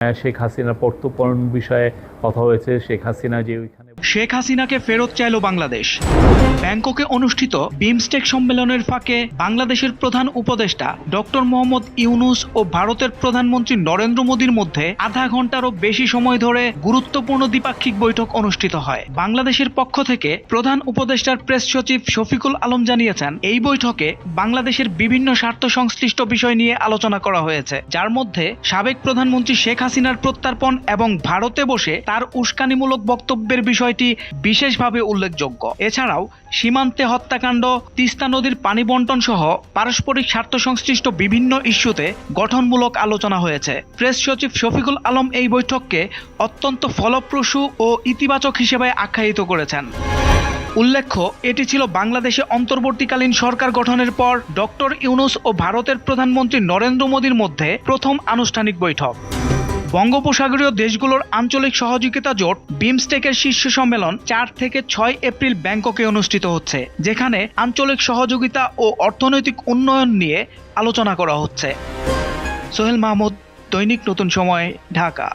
আহ, শেখ হাসিনা প্রত্যর্পণ বিষয়ে কথা হয়েছে। শেখ হাসিনা যে ওইখানে শেখ হাসিনাকে ফেরত চাইল বাংলাদেশ। ব্যাংককে অনুষ্ঠিত বিমস্টেক সম্মেলনের ফাঁকে বাংলাদেশের প্রধান উপদেষ্টা ডক্টর মোহাম্মদ ইউনুস ও ভারতের প্রধানমন্ত্রী নরেন্দ্র মোদীর মধ্যে আধা ঘন্টারও বেশি সময় ধরে গুরুত্বপূর্ণ দ্বিপাক্ষিক বৈঠক অনুষ্ঠিত হয়। বাংলাদেশের পক্ষ থেকে প্রধান উপদেষ্টার প্রেস সচিব শফিকুল আলম জানিয়েছেন, এই বৈঠকে বাংলাদেশের বিভিন্ন স্বার্থ সংশ্লিষ্ট বিষয় নিয়ে আলোচনা করা হয়েছে। যার মধ্যে সাবেক প্রধানমন্ত্রী শেখ হাসিনার প্রত্যার্পণ এবং ভারতে বসে তার উস্কানিমূলক বক্তব্যের বিষয়টি বিশেষভাবে উল্লেখযোগ্য। এছাড়াও, সীমান্তে হত্যাকাণ্ড, তিস্তা নদীর পানি বন্টন সহ পারস্পরিক স্বার্থ সংশ্লিষ্ট বিভিন্ন ইস্যুতে গঠনমূলক আলোচনা হয়েছে। প্রেস সচিব শফিকুল আলম এই বৈঠককে অত্যন্ত ফলপ্রসূ ও ইতিবাচক হিসেবে আখ্যায়িত করেছেন। উল্লেখ্য, এটি ছিল বাংলাদেশে অন্তর্বর্তীকালীন সরকার গঠনের পর ডক্টর ইউনুস ও ভারতের প্রধানমন্ত্রী নরেন্দ্র মোদীর মধ্যে প্রথম আনুষ্ঠানিক বৈঠক। বঙ্গোপসাগরীয় দেশগুলোর আঞ্চলিক সহযোগিতা জোট বিমস্টেকের শীর্ষ সম্মেলন চার থেকে ছয় এপ্রিল ব্যাংককে অনুষ্ঠিত হচ্ছে, যেখানে আঞ্চলিক সহযোগিতা ও অর্থনৈতিক উন্নয়ন নিয়ে আলোচনা করা হচ্ছে। সোহেল মাহমুদ, দৈনিক নতুন সময়, ঢাকা।